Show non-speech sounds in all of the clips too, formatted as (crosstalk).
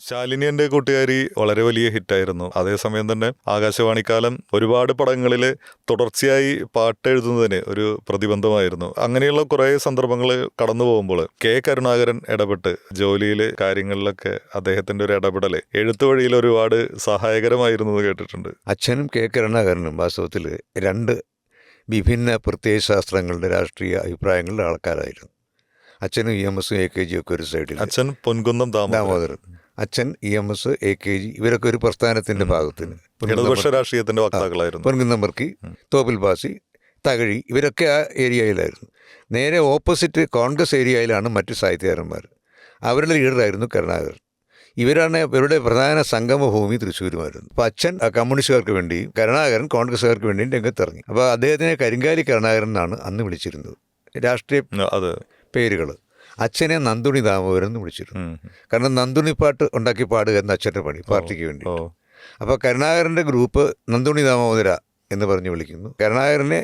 ശാലിനി എന്റെ കൂട്ടുകാരി വളരെ വലിയ ഹിറ്റായിരുന്നു. അതേസമയം തന്നെ ആകാശവാണിക്കാലം ഒരുപാട് പടങ്ങളിൽ തുടർച്ചയായി പാട്ട് എഴുതുന്നതിന് ഒരു പ്രതിബന്ധമായിരുന്നു. അങ്ങനെയുള്ള കുറേ സന്ദർഭങ്ങൾ കടന്നു പോകുമ്പോൾ കെ കരുണാകരൻ ഇടപെട്ട് ജോലിയിൽ കാര്യങ്ങളിലൊക്കെ അദ്ദേഹത്തിന്റെ ഒരു ഇടപെടൽ എഴുത്തു വഴിയിൽ ഒരുപാട് സഹായകരമായിരുന്നു എന്ന് കേട്ടിട്ടുണ്ട്. അച്ഛനും കെ കരുണാകരനും വാസ്തവത്തിൽ രണ്ട് വിഭിന്ന പ്രത്യയശാസ്ത്രങ്ങളുടെ രാഷ്ട്രീയ അഭിപ്രായങ്ങളുടെ ആൾക്കാരായിരുന്നു. അച്ഛനും ഇ എം എസും എ കെ ജി ഒക്കെ ഒരു സൈഡിൽ അച്ഛൻ പൊൻകുന്നം ദാമോദരൻ. അച്ഛൻ E M S A K G ഇവരൊക്കെ ഒരു പ്രസ്ഥാനത്തിന്റെ ഭാഗത്തിന്. ഇടതുപക്ഷ രാഷ്ട്രീയത്തിന്റെ വക്താക്കളായിരുന്നു. പൊൻകുന്നമ്പർക്കി തോപ്പിൽ ബാസി തകഴി ഇവരൊക്കെ ആ ഏരിയയിലായിരുന്നു. നേരെ ഓപ്പോസിറ്റ് കോൺഗ്രസ് ഏരിയയിലാണ് മറ്റ് സാഹിത്യകാരന്മാർ. അവരുടെ ലീഡറായിരുന്നു കരുണാകരൻ. ഇവരാണ് ഇവരുടെ പ്രധാന സംഗമഭൂമി തൃശ്ശൂരുമായിരുന്നു. അപ്പോൾ അച്ഛൻ ആ കമ്മ്യൂണിസ്റ്റുകാർക്ക് വേണ്ടിയും കരുണാകരൻ കോൺഗ്രസ്സുകാർക്ക് വേണ്ടിയും രംഗത്തിറങ്ങി അപ്പോൾ അദ്ദേഹത്തിനെ കരിങ്കാലി കരുണാകരൻ എന്നാണ് അന്ന് വിളിച്ചിരുന്നത്. രാഷ്ട്രീയ പേരുകൾ അച്ഛനെ നന്ദുണി ദാമോദരൻ എന്ന് വിളിച്ചിരുന്നു. കാരണം നന്ദുണി പാട്ട് ഉണ്ടാക്കി പാടുക എന്ന അച്ഛന്റെ പണി പാർട്ടിക്ക് വേണ്ടി അപ്പോൾ കരുണാകരന്റെ ഗ്രൂപ്പ് നന്ദുണി ദാമോദര എന്ന് പറഞ്ഞ് വിളിക്കുന്നു. കരുണാകരനെ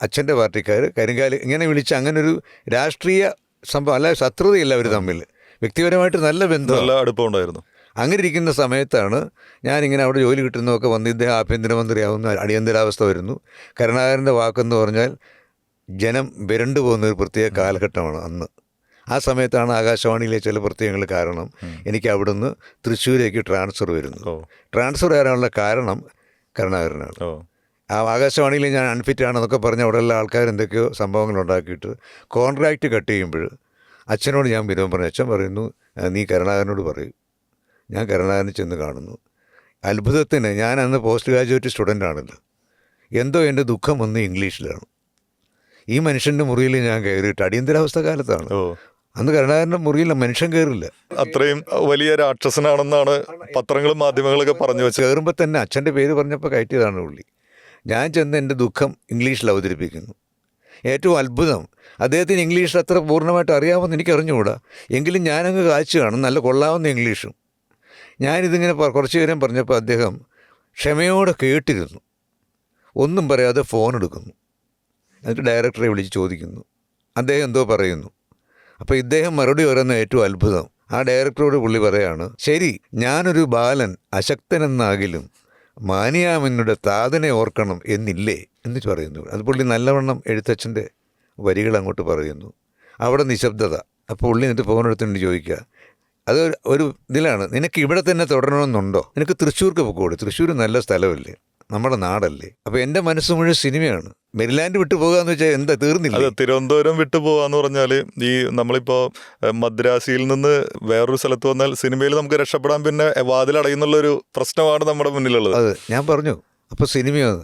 അച്ഛന്റെ പാർട്ടിക്കാർ കരിങ്കാലി ഇങ്ങനെ വിളിച്ച് അങ്ങനെ ഒരു രാഷ്ട്രീയ സംഭവം അല്ല ശത്രുതയില്ല അവർ തമ്മിൽ വ്യക്തിപരമായിട്ട് നല്ല ബന്ധം. നല്ല അടുപ്പമുണ്ടായിരുന്നു അങ്ങനെ ഇരിക്കുന്ന സമയത്താണ് ഞാനിങ്ങനെ അവിടെ ജോലി കിട്ടുന്നതൊക്കെ വന്ന് ഇദ്ദേഹം ആഭ്യന്തരമന്ത്രിയാവുന്ന അടിയന്തരാവസ്ഥ വരുന്നു. കരുണാകരന്റെ വാക്കെന്ന് പറഞ്ഞാൽ ജനം വിരണ്ടു പോകുന്ന ഒരു പ്രത്യേക കാലഘട്ടമാണ് അന്ന്. ആ സമയത്താണ് ആകാശവാണിയിലെ ചില പ്രത്യേകങ്ങൾ കാരണം എനിക്ക് അവിടുന്ന് തൃശ്ശൂരേക്ക് ട്രാൻസ്ഫർ വരുന്നു ട്രാൻസ്ഫർ വരാനുള്ള കാരണം കരുണാകരനാണ്. ആ ആകാശവാണിയിൽ ഞാൻ അൺഫിറ്റ് ആണെന്നൊക്കെ പറഞ്ഞ് അവിടെയുള്ള ആൾക്കാർ എന്തൊക്കെയോ സംഭവങ്ങൾ ഉണ്ടാക്കിയിട്ട് കോൺട്രാക്റ്റ് കട്ട് ചെയ്യുമ്പോൾ അച്ഛനോട് ഞാൻ വിരവം പറഞ്ഞു അച്ഛൻ പറയുന്നു നീ കരുണാകരനോട് പറയൂ. ഞാൻ കരുണാകരനെ ചെന്ന് കാണുന്നു. അത്ഭുതത്തിന് ഞാൻ അന്ന് പോസ്റ്റ് ഗ്രാജുവേറ്റ് സ്റ്റുഡന്റ് ആണല്ലോ എന്തോ എന്റെ ദുഃഖം ഒന്ന് ഇംഗ്ലീഷിലാണ്. ഈ മനുഷ്യന്റെ മുറിയിൽ ഞാൻ കയറിയിട്ട് അടിയന്തരാവസ്ഥ കാലത്താണ്. അന്ന് കരുണാകരന്റെ മുറിയിൽ മനുഷ്യൻ കയറില്ല അത്രയും വലിയ രാക്ഷസനാണെന്നാണ് പത്രങ്ങളും മാധ്യമങ്ങളൊക്കെ പറഞ്ഞു വെച്ചത്. കയറുമ്പോൾ തന്നെ അച്ഛന്റെ പേര് പറഞ്ഞപ്പോൾ കയറ്റിയതാണ് പുള്ളി. ഞാൻ ചെന്ന് എന്റെ ദുഃഖം ഇംഗ്ലീഷിൽ അവതരിപ്പിക്കുന്നു. ഏറ്റവും അത്ഭുതം അദ്ദേഹത്തിന് ഇംഗ്ലീഷ് അത്ര പൂർണമായിട്ട് അറിയാമെന്ന് എനിക്ക് അറിഞ്ഞുകൂടാ എങ്കിലും ഞാനങ്ങ് കാഴ്ച കാണും നല്ല കൊള്ളാവുന്ന ഇംഗ്ലീഷും. ഞാനിതിങ്ങനെ കുറച്ച് നേരം പറഞ്ഞപ്പോൾ അദ്ദേഹം ക്ഷമയോടെ കേട്ടിരുന്നു. ഒന്നും പറയാതെ ഫോൺ എടുക്കുന്നു. എന്നിട്ട് ഡയറക്ടറെ വിളിച്ച് ചോദിക്കുന്നു. അദ്ദേഹം എന്തോ പറയുന്നു. അപ്പോൾ ഇദ്ദേഹം മറുപടി പറയുന്ന ഏറ്റവും അത്ഭുതം. ആ ഡയറക്ടറോട് പുള്ളി പറയാണ് ശരി ഞാനൊരു ബാലൻ അശക്തനെന്നാകിലും മാനിയാമനുടെ താതനെ ഓർക്കണം എന്നില്ലേ? എന്ന് പറയുന്നു. അത് പുള്ളി നല്ലവണ്ണം എഴുത്തച്ഛന്റെ വരികൾ അങ്ങോട്ട് പറയുന്നു. അവിടെ നിശബ്ദത. അപ്പോൾ പുള്ളി എന്നിട്ട് ഫോണെടുത്തിട്ട് ചോദിക്കുക അത് ഒരു ഇതിലാണ് നിനക്ക് ഇവിടെ തന്നെ തുടരണമെന്നുണ്ടോ? നിനക്ക് തൃശ്ശൂർക്ക് പോകൂടെ തൃശ്ശൂർ നല്ല സ്ഥലമല്ലേ? നമ്മുടെ നാടല്ലേ? അപ്പോൾ എന്റെ മനസ്സ് മുഴുവൻ സിനിമയാണ്. മെരിലാൻഡ് വിട്ടു പോകാന്ന് വെച്ചാൽ എന്താ തീർന്നില്ല? അതെ തിരുവനന്തപുരം വിട്ടു പോകാന്ന് പറഞ്ഞാൽ ഈ നമ്മളിപ്പോ മദ്രാസിയിൽ നിന്ന് വേറൊരു സ്ഥലത്ത് വന്നാൽ സിനിമയിൽ നമുക്ക് രക്ഷപ്പെടാൻ പിന്നെ വാതിലടയുന്നുള്ള ഒരു പ്രശ്നമാണ് നമ്മുടെ മുന്നിലുള്ളത്. അതെ ഞാൻ പറഞ്ഞു. അപ്പോൾ സിനിമയാണ്.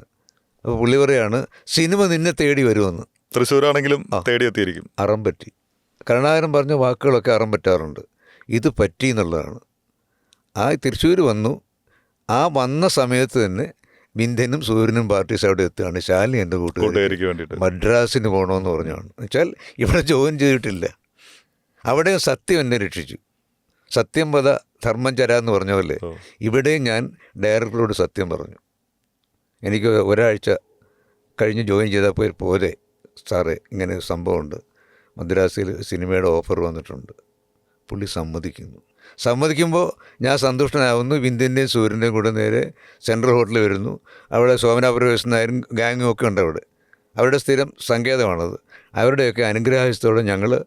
അപ്പോൾ പുള്ളി പറയാണ് സിനിമ നിന്നെ തേടി വരുമെന്ന്. തൃശ്ശൂരാണെങ്കിലും തേടിയെത്തിയിരിക്കും അറം പറ്റി. കരുണാകരൻ പറഞ്ഞ വാക്കുകളൊക്കെ അറം പറ്റാറുണ്ട്. ഇത് പറ്റി എന്നുള്ളതാണ്. ആ തൃശ്ശൂർ വന്നു. ആ വന്ന സമയത്ത് തന്നെ ബിന്ദനും സൂര്യനും പാർട്ടീസ് അവിടെ എത്തുകയാണ്. ശാലി എന്റെ കൂട്ടുകാരി. കൂട്ടുകാരിക്ക് വേണ്ടിയിട്ട്. മദ്രാസിന് പോകണമെന്ന് പറഞ്ഞാണ്. വെച്ചാൽ ഇവിടെ ജോയിൻ ചെയ്തിട്ടില്ല. അവിടെ സത്യം എന്നെ രക്ഷിച്ചു. സത്യം വധ ധർമ്മം ചര എന്ന് പറഞ്ഞ പോലെ. ഇവിടെ ഞാൻ ഡയറക്ടറോട് സത്യം പറഞ്ഞു. എനിക്ക് ഒരാഴ്ച കഴിഞ്ഞ് ജോയിൻ ചെയ്താൽ പോയി പോരെ സാറേ. ഇങ്ങനെ ഒരു സംഭവമുണ്ട്. മദ്രാസിൽ സിനിമയുടെ ഓഫർ വന്നിട്ടുണ്ട്. പുള്ളി സമ്മതിക്കുന്നു. സമ്മതിക്കുമ്പോൾ ഞാൻ സന്തുഷ്ടനാവുന്നു. വിന്ധ്യന്റെയും സൂര്യന്റെയും കൂടെ നേരെ സെൻട്രൽ ഹോട്ടലിൽ വരുന്നു. അവിടെ സോമനാപുരവേശൻ നായരും ഗാങ്ങും ഒക്കെ ഉണ്ട് അവിടെ. അവരുടെ സ്ഥിരം സങ്കേതമാണത്. അവരുടെയൊക്കെ അനുഗ്രഹത്തോടെ ഞങ്ങൾ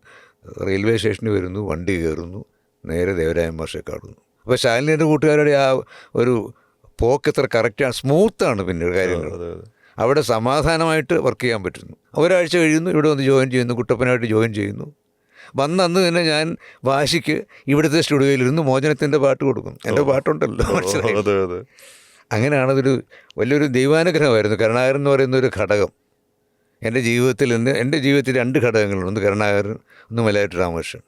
റെയിൽവേ സ്റ്റേഷനിൽ വരുന്നു വണ്ടി കയറുന്നു നേരെ ദേവരായ മാഷെ കാണുന്നു. അപ്പോൾ ശാലിനിയുടെ കൂട്ടുകാരുടെ ആ ഒരു പോക്ക് എത്ര കറക്റ്റാണ് സ്മൂത്താണ് പിന്നെ കാര്യങ്ങൾ. അവിടെ സമാധാനമായിട്ട് വർക്ക് ചെയ്യാൻ പറ്റുന്നു. ഒരാഴ്ച കഴിയുന്നു ഇവിടെ വന്ന് ജോയിൻ ചെയ്യുന്നു കുട്ടപ്പനായിട്ട് ജോയിൻ ചെയ്യുന്നു. വന്ന അന്ന് തന്നെ ഞാൻ വാശിക്ക് ഇവിടുത്തെ സ്റ്റുഡിയോയിലിരുന്ന് മോചനത്തിന്റെ പാട്ട് കൊടുക്കും. എന്റെ പാട്ടുണ്ടല്ലോ മനസ്സിലായി? അതെ അതെ. അങ്ങനെയാണ് അതൊരു വലിയൊരു ദൈവാനുഗ്രഹമായിരുന്നു. കരുണാകരൻ എന്ന് പറയുന്ന ഒരു ഘടകം. എന്റെ ജീവിതത്തിൽ നിന്ന് എന്റെ ജീവിതത്തിൽ രണ്ട് ഘടകങ്ങളുണ്ട്. ഒന്ന് കരുണാകരൻ ഒന്ന് മലയാറ്റ രാമകൃഷ്ണൻ.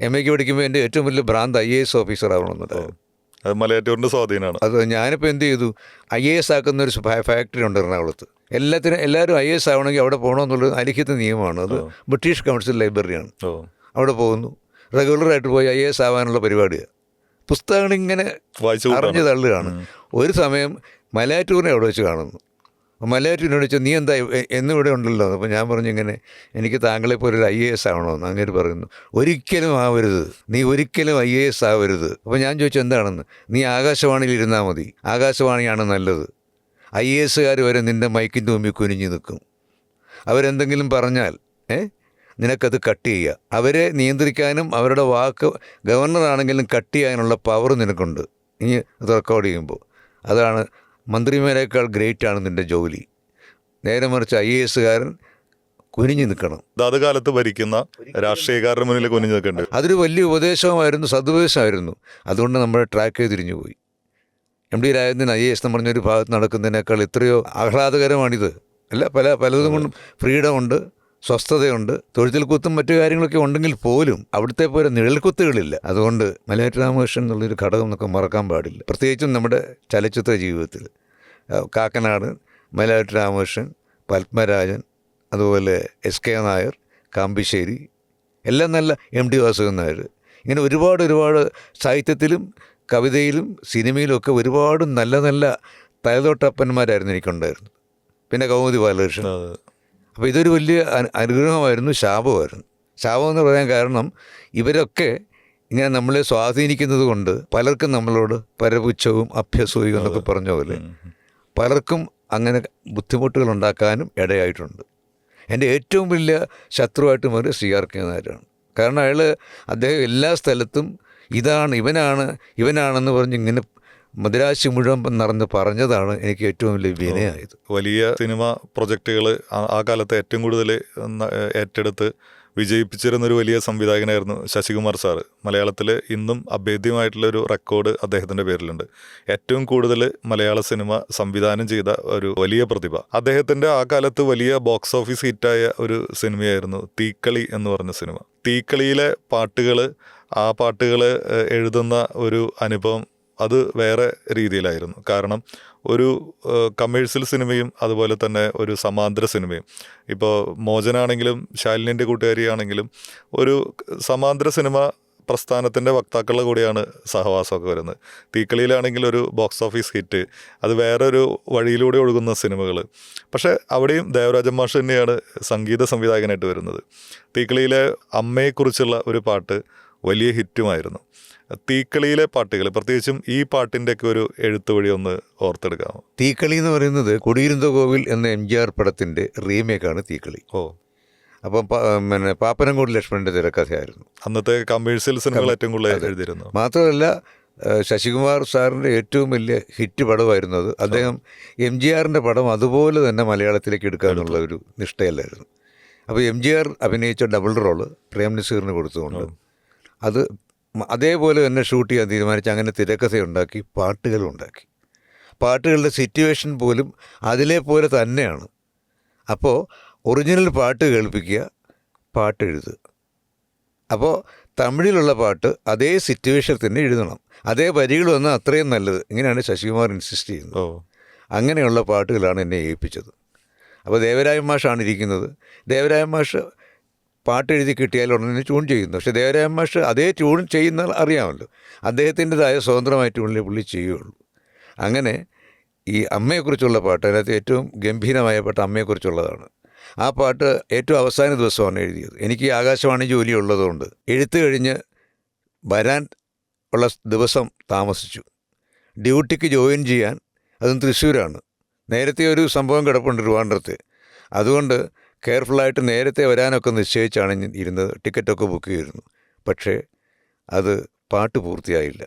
എം എക്ക് പഠിക്കുമ്പോൾ എന്റെ ഏറ്റവും വലിയ ഭ്രാന്ത് ഐ എ എസ് ഓഫീസർ ആവണമെന്നുണ്ടായിരുന്നു അത് മലയാറ്റൂരിന്റെ സ്വാധീനമാണ്. അത് ഞാനിപ്പോൾ എന്ത് ചെയ്തു? ഐ എ എസ് ആക്കുന്ന ഒരു ഫാക്ടറി ഉണ്ട് എറണാകുളത്ത്. എല്ലാത്തിനും എല്ലാവരും ഐ എസ് ആവണമെങ്കിൽ അവിടെ പോകണമെന്നുള്ളത് അലിഖിത നിയമമാണ്. അത് ബ്രിട്ടീഷ് കൗൺസിൽ ലൈബ്രറിയാണ് അവിടെ പോകുന്നു. റെഗുലറായിട്ട് പോയി ഐ എസ് ആവാനുള്ള പരിപാടിയാണ് പുസ്തകങ്ങൾ ഇങ്ങനെ. അറിഞ്ഞു തള്ളുകയാണ്. ഒരു സമയം മലയാറ്റൂരിനെ അവിടെ വെച്ച് കാണുന്നു. മലയാറ്റൂരിനെ മലയാറ്റൂരിനോട് ചോദിച്ചാൽ നീ എന്താ എന്നും ഇവിടെ ഉണ്ടല്ലോ. അപ്പോൾ ഞാൻ പറഞ്ഞു ഇങ്ങനെ എനിക്ക് താങ്കളെ പോലെ ഒരു ഐ എ എസ് ആവണമെന്ന് അങ്ങനെ പറയുന്നു. ഒരിക്കലും ആവരുത്. നീ ഒരിക്കലും ഐ എ എസ് ആവരുത്. അപ്പോൾ ഞാൻ ചോദിച്ചു എന്താണെന്ന്? നീ ആകാശവാണിയിൽ ഇരുന്നാൽ മതി. ആകാശവാണിയാണ് നല്ലത്. ഐ എ എസുകാർ വരെ നിന്റെ മൈക്കിന്റെ മുമ്പിൽ കുനിഞ്ഞു നിൽക്കും. അവരെന്തെങ്കിലും പറഞ്ഞാൽ ഏ? നിനക്കത് കട്ട് ചെയ്യുക. അവരെ നിയന്ത്രിക്കാനും അവരുടെ വാക്ക് ഗവർണറാണെങ്കിലും കട്ട് ചെയ്യാനുള്ള പവർ നിനക്കുണ്ട്. ഇനി അത് റെക്കോർഡ് ചെയ്യുമ്പോൾ. അതാണ് മന്ത്രിമാരേക്കാൾ ഗ്രേറ്റ് ആണ് നിന്റെ ജോലി. നേരെ മറിച്ച് ഐ എ എസുകാരൻ കുനിഞ്ഞു നിൽക്കണം. അതാത് കാലത്ത് ഭരിക്കുന്ന രാഷ്ട്രീയക്കാരുടെ മുന്നിൽ കുനിഞ്ഞു നിൽക്കേണ്ടത് അതൊരു വലിയ ഉപദേശമായിരുന്നു സതുപദേശമായിരുന്നു. അതുകൊണ്ട് നമ്മുടെ ട്രാക്ക് തിരിഞ്ഞു പോയി M D Rajendran I S എന്ന് പറഞ്ഞൊരു ഭാഗത്ത് നടക്കുന്നതിനേക്കാൾ എത്രയോ ആഹ്ലാദകരമാണിത്. അല്ല പല പലതും കൊണ്ടും ഫ്രീഡം ഉണ്ട് സ്വസ്ഥതയുണ്ട്. തൊഴുത്തിൽ കുത്തും മറ്റു കാര്യങ്ങളൊക്കെ ഉണ്ടെങ്കിൽ പോലും അവിടുത്തെ പോലെ നിഴൽക്കുത്തുകളില്ല അതുകൊണ്ട് മലയാറ്റ രാമകൃഷ്ണൻ എന്നുള്ളൊരു ഘടകം നമുക്ക് മറക്കാൻ പാടില്ല. പ്രത്യേകിച്ചും നമ്മുടെ ചലച്ചിത്ര ജീവിതത്തിൽ. കാക്കനാട് മലയാറ്റ രാമകൃഷ്ണൻ പത്മരാജൻ അതുപോലെ എസ് കെ നായർ കാമ്പിശ്ശേരി എല്ലാം നല്ല എം ഡി വാസുദേവൻ നായർ. ഇങ്ങനെ ഒരുപാട് ഒരുപാട് സാഹിത്യത്തിലും കവിതയിലും സിനിമയിലും ഒക്കെ ഒരുപാട് നല്ല നല്ല തലതൊട്ടപ്പന്മാരായിരുന്നു എനിക്കുണ്ടായിരുന്നത്. പിന്നെ കൗമുദി ബാലകൃഷ്ണൻ. അപ്പോൾ ഇതൊരു വലിയ അനു- അനുഗ്രഹമായിരുന്നു ശാപമായിരുന്നു. ശാപം എന്ന് പറയാൻ കാരണം ഇവരൊക്കെ ഇങ്ങനെ നമ്മളെ സ്വാധീനിക്കുന്നത് കൊണ്ട് പലർക്കും നമ്മളോട് പരപുച്ഛവും അഭ്യസൂയും എന്നൊക്കെ പറഞ്ഞ പോലെ പലർക്കും അങ്ങനെ ബുദ്ധിമുട്ടുകൾ ഉണ്ടാക്കാനും ഇടയായിട്ടുണ്ട്. എന്റെ ഏറ്റവും വലിയ ശത്രുവായിട്ട് മാറി സി ആർ കെ നായരാണ്. കാരണം അയാൾ അദ്ദേഹം എല്ലാ സ്ഥലത്തും ഇതാണ് ഇവനാണ് ഇവനാണെന്ന് പറഞ്ഞ് ഇങ്ങനെ മദിരാശി മുഴുവൻ നിറഞ്ഞ് പറഞ്ഞതാണ് എനിക്ക് ഏറ്റവും വലിയ വിനയായത്. വലിയ സിനിമ പ്രൊജക്റ്റുകൾ ആ കാലത്ത് ഏറ്റവും കൂടുതൽ ഏറ്റെടുത്ത് വിജയിപ്പിച്ചിരുന്ന ഒരു വലിയ സംവിധായകനായിരുന്നു ശശികുമാർ സാറ്. മലയാളത്തിൽ ഇന്നും അഭേദ്യമായിട്ടുള്ള ഒരു റെക്കോർഡ് അദ്ദേഹത്തിന്റെ പേരിലുണ്ട്. ഏറ്റവും കൂടുതൽ മലയാള സിനിമ സംവിധാനം ചെയ്ത ഒരു വലിയ പ്രതിഭ. അദ്ദേഹത്തിന്റെ ആ കാലത്ത് വലിയ ബോക്സ് ഓഫീസ് ഹിറ്റായ ഒരു സിനിമയായിരുന്നു തീക്കളി എന്ന് പറഞ്ഞ സിനിമ. തീക്കളിയിലെ പാട്ടുകൾ ആ പാട്ടുകൾ എഴുതുന്ന ഒരു അനുഭവം അത് വേറെ രീതിയിലായിരുന്നു. കാരണം ഒരു കമേഴ്സ്യൽ സിനിമയും അതുപോലെ തന്നെ ഒരു സമാന്തര സിനിമയും ഇപ്പോൾ മോചനാണെങ്കിലും ശാലിനിന്റെ കൂട്ടുകാരിയാണെങ്കിലും ഒരു സമാന്തര സിനിമ പ്രസ്ഥാനത്തിന്റെ വക്താക്കളുടെ കൂടെയാണ് സഹവാസമൊക്കെ വരുന്നത്. തീക്കളിയിലാണെങ്കിൽ ഒരു ബോക്സ് ഓഫീസ് ഹിറ്റ് അത് വേറൊരു വഴിയിലൂടെ ഒഴുകുന്ന സിനിമകൾ പക്ഷേ അവിടെയും ദേവരാജൻ മാഷ് തന്നെയാണ് സംഗീത സംവിധായകനായിട്ട് വരുന്നത്. തീക്കളിയിലെ അമ്മയെക്കുറിച്ചുള്ള ഒരു പാട്ട് വലിയ ഹിറ്റുമായിരുന്നു. തീക്കളിയിലെ പാട്ടുകൾ പ്രത്യേകിച്ചും ഈ പാട്ടിന്റെയൊക്കെ ഒരു എഴുത്തുവഴി ഒന്ന് ഓർത്തെടുക്കാമോ? തീക്കളി എന്ന് പറയുന്നത് കൊടിയിരുന്ന കോവിൽ എന്ന എം ജി ആർ പടത്തിന്റെ റീമേക്കാണ് തീക്കളി. ഓ. അപ്പം പിന്നെ പാപ്പനംകോട് ലക്ഷ്മണന്റെ തിരക്കഥയായിരുന്നു. അന്നത്തെ കമേഴ്സ്യൽ സിനിമകൾ ഏറ്റവും കൂടുതൽ എഴുതിയിരുന്നു? മാത്രമല്ല ശശികുമാർ സാറിന്റെ ഏറ്റവും വലിയ ഹിറ്റ് പടമായിരുന്നു അത്. അദ്ദേഹം എം ജി ആറിന്റെ പടം അതുപോലെ തന്നെ മലയാളത്തിലേക്ക് എടുക്കുക എന്നുള്ള ഒരു നിഷ്ഠയല്ലായിരുന്നു. അപ്പോൾ എം ജി ആർ അഭിനയിച്ച ഡബിൾ റോൾ പ്രേം നസീറിന് കൊടുത്തുകൊണ്ട് അത് അതേപോലെ തന്നെ ഷൂട്ട് ചെയ്യാൻ തീരുമാനിച്ച് അങ്ങനെ തിരക്കഥയുണ്ടാക്കി പാട്ടുകളും ഉണ്ടാക്കി. പാട്ടുകളുടെ സിറ്റുവേഷൻ പോലും അതിലെ പോലെ തന്നെയാണ്. അപ്പോൾ ഒറിജിനൽ പാട്ട് കേൾപ്പിക്കുക പാട്ട് എഴുതുക. അപ്പോൾ തമിഴിലുള്ള പാട്ട് അതേ സിറ്റുവേഷൻ തന്നെ എഴുതണം. അതേ വരികൾ വന്നാൽ അത്രയും നല്ലത്. ഇങ്ങനെയാണ് ശശികുമാർ ഇൻസിസ്റ്റ് ചെയ്യുന്നത്. ഓ. അങ്ങനെയുള്ള പാട്ടുകളാണ് എന്നെ ഏൽപ്പിച്ചത്. അപ്പോൾ ദേവരായ മാഷാണ് ഇരിക്കുന്നത്. ദേവരായ മാഷ് പാട്ട് എഴുതി കിട്ടിയാൽ ഉടനെ ട്യൂൺ ചെയ്യുന്നു. പക്ഷേ ദേവരായ മാഷ് അതേ ട്യൂൺ ചെയ്യുന്ന അറിയാമല്ലോ. അദ്ദേഹത്തിന്റെതായ സ്വതന്ത്രമായ ട്യൂണിൽ പുള്ളി ചെയ്യുകയുള്ളൂ അങ്ങനെ ഈ അമ്മയെക്കുറിച്ചുള്ള പാട്ട് അതിനകത്ത് ഏറ്റവും ഗംഭീരമായ പാട്ട് അമ്മയെക്കുറിച്ചുള്ളതാണ്. ആ പാട്ട് ഏറ്റവും അവസാന ദിവസമാണ് എഴുതിയത്. എനിക്ക് ആകാശവാണി ജോലി ഉള്ളതുകൊണ്ട് എഴുത്ത് കഴിഞ്ഞ് വരാൻ ഉള്ള ദിവസം താമസിച്ചു. ഡ്യൂട്ടിക്ക് ജോയിൻ ചെയ്യാൻ അതും തൃശ്ശൂരാണ്. നേരത്തെ ഒരു സംഭവം കിടപ്പുണ്ട് ട്രിവാൻഡ്രത്ത്. അതുകൊണ്ട് കെയർഫുള്ളായിട്ട് നേരത്തെ വരാനൊക്കെ നിശ്ചയിച്ചാണ് ഇരുന്നത്. ടിക്കറ്റൊക്കെ ബുക്ക് ചെയ്തിരുന്നു. പക്ഷേ അത് പാട്ട് പൂർത്തിയായില്ല.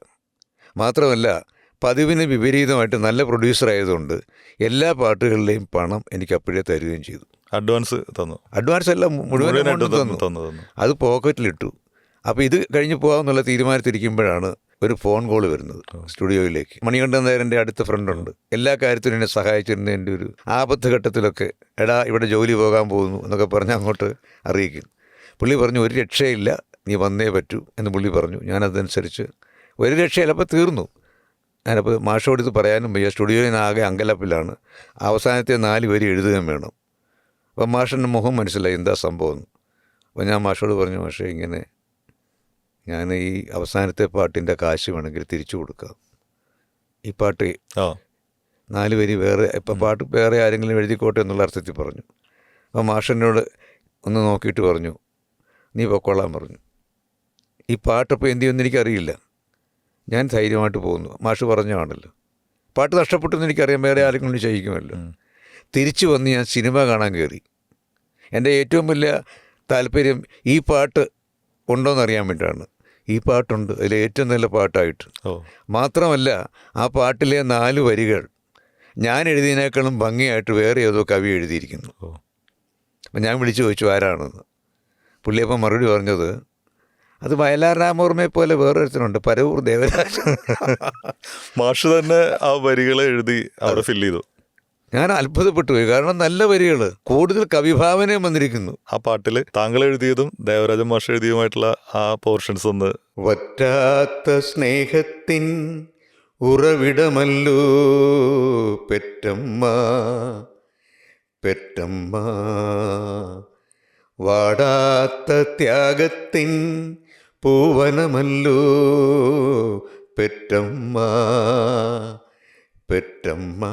മാത്രമല്ല പതിവിന് വിപരീതമായിട്ട് നല്ല പ്രൊഡ്യൂസർ ആയതുകൊണ്ട് എല്ലാ പാട്ടുകളിലെയും പണം എനിക്ക് അപ്പോഴേ തരികയും ചെയ്തു. അഡ്വാൻസ് തന്നു. അഡ്വാൻസ് എല്ലാം മുഴുവൻ മുഴുവനായിട്ട് തന്നു അത് പോക്കറ്റിലിട്ടു അപ്പോൾ ഇത് കഴിഞ്ഞ് പോകാമെന്നുള്ള തീരുമാനത്തിരിക്കുമ്പോഴാണ് ഒരു ഫോൺ കോൾ വരുന്നത് സ്റ്റുഡിയോയിലേക്ക്. മണികണ്ഠൻ നായരന്റെ അടുത്ത ഫ്രണ്ടുണ്ട്. എല്ലാ കാര്യത്തിനും എന്നെ സഹായിച്ചിരുന്ന എന്റെ ഒരു ആപത്ത് ഘട്ടത്തിലൊക്കെ എടാ ഇവിടെ ജോലി പോകാൻ പോകുന്നു എന്നൊക്കെ പറഞ്ഞ് അങ്ങോട്ട് അറിയിക്കും പുള്ളി പറഞ്ഞു ഒരു രക്ഷയില്ല നീ വന്നേ പറ്റൂ എന്ന് പുള്ളി പറഞ്ഞു. ഞാനതനുസരിച്ച് ഒരു രക്ഷയില്ല അപ്പോൾ തീർന്നു. ഞാനപ്പോൾ മാഷോട് ഇത് പറയാനും വയ്യ. സ്റ്റുഡിയോയിൽ നിന്ന് ആകെ അങ്കലപ്പിലാണ്. അവസാനത്തെ നാല് വരി എഴുതുകയും വേണം. അപ്പം മാഷിന്റെ മുഖം മനസ്സിലായി എന്താ സംഭവം? എന്ന്. അപ്പോൾ ഞാൻ മാഷോട് പറഞ്ഞു മാഷേ ഇങ്ങനെ ഞാൻ ഈ അവസാനത്തെ പാട്ടിന്റെ കാശ് വേണമെങ്കിൽ തിരിച്ചു കൊടുക്കാം. ഈ പാട്ട് ആ. നാല് വരി വേറെ ഇപ്പം പാട്ട് വേറെ ആരെങ്കിലും എഴുതിക്കോട്ടെ എന്നുള്ള അർത്ഥത്തിൽ പറഞ്ഞു. അപ്പം മാഷനോട് ഒന്ന് നോക്കിയിട്ട് പറഞ്ഞു. നീ പൊക്കോളാൻ പറഞ്ഞു. ഈ പാട്ടപ്പോൾ എന്ത് ചെയ്യുമെന്ന് എനിക്കറിയില്ല. ഞാൻ ധൈര്യമായിട്ട് പോകുന്നു. മാഷ് പറഞ്ഞാണല്ലോ പാട്ട് നഷ്ടപ്പെട്ടെന്ന് എനിക്കറിയാം. വേറെ ആരെങ്കിലും ചെയ്യിക്കുമല്ലോ. തിരിച്ചു വന്ന് ഞാൻ സിനിമ കാണാൻ കയറി എന്റെ ഏറ്റവും വലിയ താല്പര്യം ഈ പാട്ട് ഉണ്ടോയെന്നറിയാൻ വേണ്ടിയിട്ടാണ് ഈ പാട്ടുണ്ട്. അതിൽ ഏറ്റവും നല്ല പാട്ടായിട്ട്. ഓ. മാത്രമല്ല ആ പാട്ടിലെ നാല് വരികൾ ഞാൻ എഴുതിയതിനേക്കാളും ഭംഗിയായിട്ട് വേറെ ഏതോ കവി എഴുതിയിരിക്കുന്നു. അപ്പം ഞാൻ വിളിച്ചു ചോദിച്ചു ആരാണെന്ന്? പുള്ളിയപ്പം മറുപടി പറഞ്ഞത് അത് വയലാർ രാമവർമ്മയെ പോലെ വേറൊരുത്തനുണ്ട് പരവൂർ ദേവരാജ് (laughs) മാഷ് തന്നെ ആ വരികളെ എഴുതി അവിടെ ഫില്ല് ചെയ്തു. ഞാൻ അത്ഭുതപ്പെട്ടു പോയി കാരണം നല്ല വരികൾ കൂടുതൽ കവിഭാവനയും വന്നിരിക്കുന്നു. ആ പാട്ടിൽ താങ്കൾ എഴുതിയതും ദേവരാജൻ മാഷ് എഴുതിയതുമായിട്ടുള്ള ആ പോർഷൻസ് ഒന്ന്. വറ്റാത്ത സ്നേഹത്തിൻ ഉറവിടമല്ലോ പെറ്റമ്മ പെറ്റമ്മ. വാടാത്ത ത്യാഗത്തിൻ പൂവനമല്ലോ പെറ്റമ്മ. പെറ്റമ്മ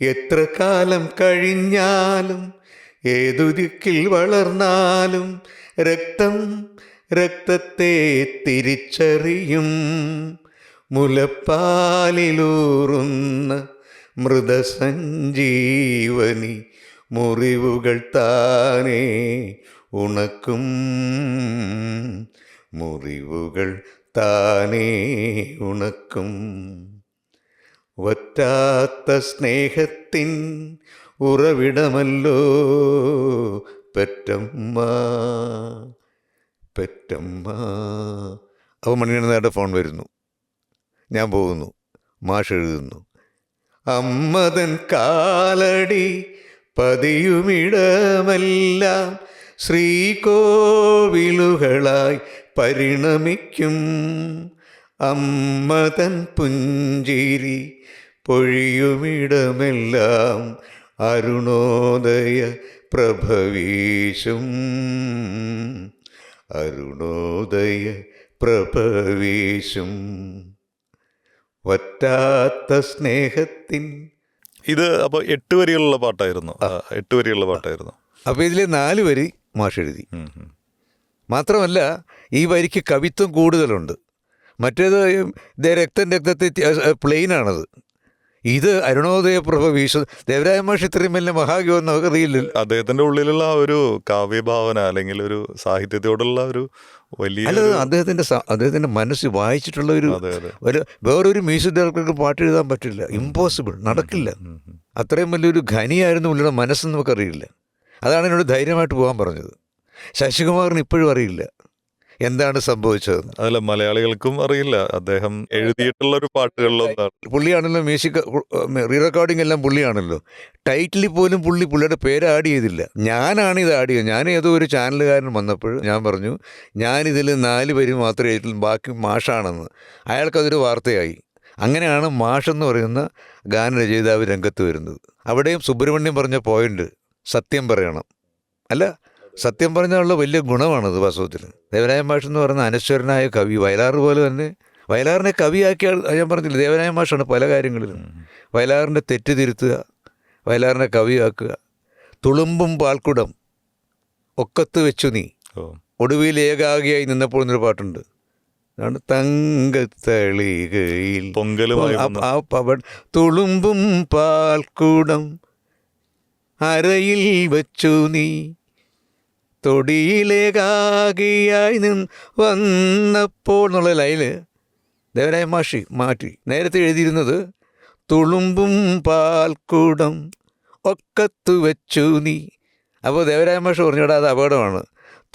എത്ര കാലം കഴിഞ്ഞാലും ഏതു ദിക്കിൽ വളർന്നാലും രക്തം രക്തത്തെ തിരിച്ചറിയും. മുലപ്പാലിലൂറുന്ന മൃതസഞ്ജീവനി മുറിവുകൾ താനേ ഉണക്കും. മുറിവുകൾ താനേ ഉണക്കും. വറ്റാത്ത സ്നേഹത്തിൻ ഉറവിടമല്ലോ പെറ്റമ്മ പെറ്റമ്മ. അപ്പോൾ നേരെ ഫോൺ വരുന്നു. ഞാൻ പോകുന്നു. മാഷ് എഴുതുന്നു. അമ്മതൻ കാലടി പതിയുമിടമെല്ലാം ശ്രീകോവിലുകളായി പരിണമിക്കും. അമ്മതൻ പുഞ്ചിരി പൊഴിയുമിടമെല്ലാം അരുണോദയ പ്രഭവീശും. അരുണോദയ പ്രഭവീശും. വറ്റാത്ത സ്നേഹത്തിൻ ഇത് അപ്പോൾ എട്ട് വരികളുള്ള പാട്ടായിരുന്നു. എട്ട് വരികളുള്ള പാട്ടായിരുന്നു. അപ്പോൾ ഇതിലെ നാല് വരി മാഷെഴുതി. മാത്രമല്ല ഈ വരിക്ക് കവിത്വം കൂടുതലുണ്ട്. മറ്റേത് രക്തം രക്തത്തെ പ്ലെയിനാണത്. ഇത് അരുണോദയ പ്രഭ വീശ ദേവരായ മാഷ് ഇത്രയും വലിയ മഹാഗിയോ നമുക്ക് അറിയില്ല അദ്ദേഹത്തിന്റെ ഉള്ളിലുള്ള ആ ഒരു കാവ്യഭാവന അല്ലെങ്കിൽ ഒരു സാഹിത്യത്തോടുള്ള ഒരു വലിയ അല്ല അദ്ദേഹത്തിന്റെ അദ്ദേഹത്തിന്റെ അദ്ദേഹത്തിന്റെ മനസ്സ് വായിച്ചിട്ടുള്ള ഒരു ഒരു വേറൊരു മ്യൂസിക് ഡയറക്ടർക്ക് പാട്ട് എഴുതാൻ പറ്റില്ല ഇമ്പോസിബിൾ നടക്കില്ല. അത്രയും വലിയൊരു ഖനിയായിരുന്നു ഉള്ളിയുടെ മനസ്സെന്ന് നമുക്കറിയില്ല. അതാണ് എന്നോട് ധൈര്യമായിട്ട് പോകാൻ പറഞ്ഞത്. ശശികുമാറിന് ഇപ്പോഴും അറിയില്ല. എന്താണ് സംഭവിച്ചത് അതല്ല മലയാളികൾക്കും അറിയില്ല. അദ്ദേഹം എഴുതിയിട്ടുള്ള ഒരു പാട്ടുകളിലൊന്നാണ്. പുള്ളിയാണല്ലോ മ്യൂസിക് റീ റെക്കോർഡിംഗ് എല്ലാം പുള്ളിയാണല്ലോ. ടൈറ്റിലിൽ പോലും പുള്ളി പുള്ളിയുടെ പേര് ആഡ് ചെയ്തില്ല. ഞാനാണ് ഇത് ആഡ് ചെയ്തത് ഞാൻ ഏതോ ഒരു ചാനലുകാരൻ വന്നപ്പോൾ ഞാൻ പറഞ്ഞു ഞാനിതിൽ നാല് പേര് മാത്രമേ എഴുതിയിട്ടുള്ളൂ ബാക്കി മാഷാണെന്ന്. അയാൾക്കതൊരു വാർത്തയായി. അങ്ങനെയാണ് മാഷ് എന്ന് പറയുന്ന ഗാനരചയിതാവ് രംഗത്ത് വരുന്നത്. അവിടെയും സുബ്രഹ്മണ്യം പറഞ്ഞ പോയിന്റ് സത്യം പറയണം. അല്ല സത്യം പറഞ്ഞാലുള്ള വലിയ ഗുണമാണത് വാസ്തവത്തിൽ. ദേവരായ മാഷ് എന്ന് പറയുന്ന അനശ്വരനായ കവി വയലാർ പോലെ തന്നെ. വയലാറിനെ കവിയാക്കിയ ആൾ ഞാൻ പറഞ്ഞില്ല ദേവരായ മാഷാണ് പല കാര്യങ്ങളിലും. വയലാറിന്റെ തെറ്റ് തിരുത്തുക വയലാറിനെ കവിയാക്കുക തുളുമ്പും പാൽക്കുടം ഒക്കത്ത് വെച്ചു നീ. ഒടുവിൽ ഏകാഗിയായി നിന്നപ്പോൾ എന്നൊരു പാട്ടുണ്ട്. അതാണ് തങ്കത്തളികയിൽ ആ തുളുമ്പും പാൽക്കുടം അരയിൽ വെച്ചു നീ. തൊടിയിലേകാകിയായി നിന്ന് വന്നപ്പോൾ എന്നുള്ള ലൈൻ ദേവരായ മാഷി മാറ്റി. നേരത്തെ എഴുതിയിരുന്നത് തുളുമ്പും പാൽക്കൂടം ഒക്കത്തു വെച്ചു നീ. അപ്പോൾ ദേവരായ മാഷ് പറഞ്ഞുകൂടാ അത് അപകടമാണ്.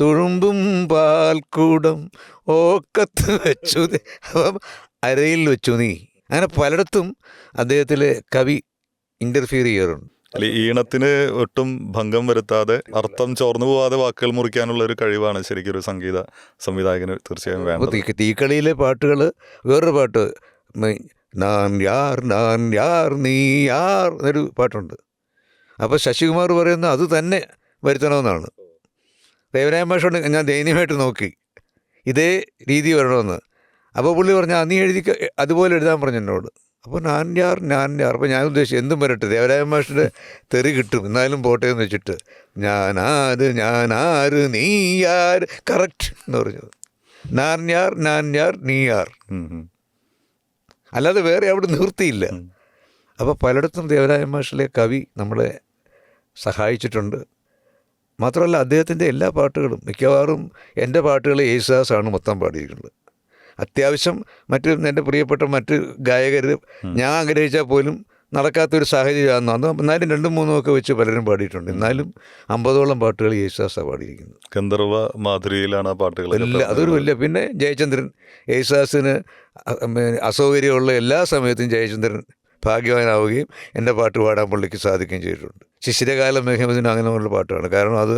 തുളുമ്പും പാൽക്കൂടം ഓക്കത്ത് വെച്ചു അപ്പം അരയിൽ വെച്ചു നീ. അങ്ങനെ പലയിടത്തും അദ്ദേഹത്തിലെ കവി ഇന്റർഫിയർ ചെയ്യാറുണ്ട്. അല്ല, ഈണത്തിന് ഒട്ടും ഭംഗം വരുത്താതെ അർത്ഥം ചോർന്നു പോവാതെ വാക്കുകൾ മുറിക്കാനുള്ള ഒരു കഴിവാണ് ശരിക്കും ഒരു സംഗീത സംവിധായകന് തീർച്ചയായും വേണം തീക്കളിയിലെ പാട്ടുകൾ വേറൊരു പാട്ട് നാൻ യാർ നാൻ യാർ നീ യാർ എന്നൊരു പാട്ടുണ്ട്. അപ്പോൾ ശശികുമാർ പറയുന്ന അത് തന്നെ വരുത്തണമെന്നാണ് ദേവരായ മാഷോട് ഞാൻ ദയനീയമായിട്ട് നോക്കി. ഇതേ രീതി വരണമെന്ന്. അപ്പോൾ പുള്ളി പറഞ്ഞു നീ എഴുതി അതുപോലെ എഴുതാൻ പറഞ്ഞു എന്നോട് അപ്പോൾ നാൻയാർ നാൻയാർ അപ്പോൾ ഞാൻ ഉദ്ദേശിച്ചു എന്തും വരട്ടെ. ദേവരായ മാഷിന്റെ തെറി കിട്ടും. എന്നാലും പോട്ടെ എന്ന് വെച്ചിട്ട്. ഞാനാര് ഞാനാര് നീയാർ കറക്റ്റ് എന്ന് പറഞ്ഞത് ഞാൻ നാൻയാർ നീയാർ. അല്ലാതെ വേറെ അവിടെ നിർത്തിയില്ല അപ്പോൾ പലയിടത്തും ദേവരായ മാഷിലെ കവി നമ്മളെ സഹായിച്ചിട്ടുണ്ട്. മാത്രമല്ല അദ്ദേഹത്തിന്റെ എല്ലാ പാട്ടുകളും മിക്കവാറും എന്റെ പാട്ടുകൾ യേശുദാസാണ് മൊത്തം പാടിയിരിക്കുന്നത്. അത്യാവശ്യം മറ്റ് എന്റെ പ്രിയപ്പെട്ട മറ്റ് ഗായകർ ഞാൻ ആഗ്രഹിച്ചാൽ പോലും നടക്കാത്തൊരു സാഹചര്യമാണ് അന്ന് എന്നാലും രണ്ടും മൂന്നും ഒക്കെ വെച്ച് പലരും പാടിയിട്ടുണ്ട്. എന്നാലും അമ്പതോളം പാട്ടുകൾ യേശുദാസാണ് പാടിയിരിക്കുന്നത്. ഗന്ധർവ മാധുരിയിലാണ് ആ പാട്ടുകൾ ഇല്ല അതൊരു വലിയ പിന്നെ ജയചന്ദ്രൻ യേശുദാസിന് അസൗകര്യമുള്ള എല്ലാ സമയത്തും ജയചന്ദ്രൻ ഭാഗ്യവാനാവുകയും എന്റെ പാട്ട് പാടാൻ പുള്ളിക്ക് സാധിക്കുകയും ചെയ്തിട്ടുണ്ട്. ശിശിരകാല മെഹമ്മദിന് അങ്ങനെയുള്ള പാട്ടാണ്. കാരണം അത്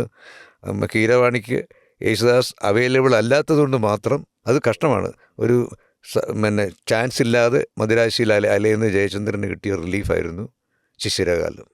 കീരവാണിക്ക് യേശുദാസ് അവൈലബിൾ അല്ലാത്തതുകൊണ്ട് മാത്രം അത് കഷ്ടമാണ്. ഒരു പിന്നെ ചാൻസ് ഇല്ലാതെ മദിരാശിയിൽ അല അലയുന്ന ജയചന്ദ്രന് കിട്ടിയ റിലീഫായിരുന്നു ശിശിരകാലം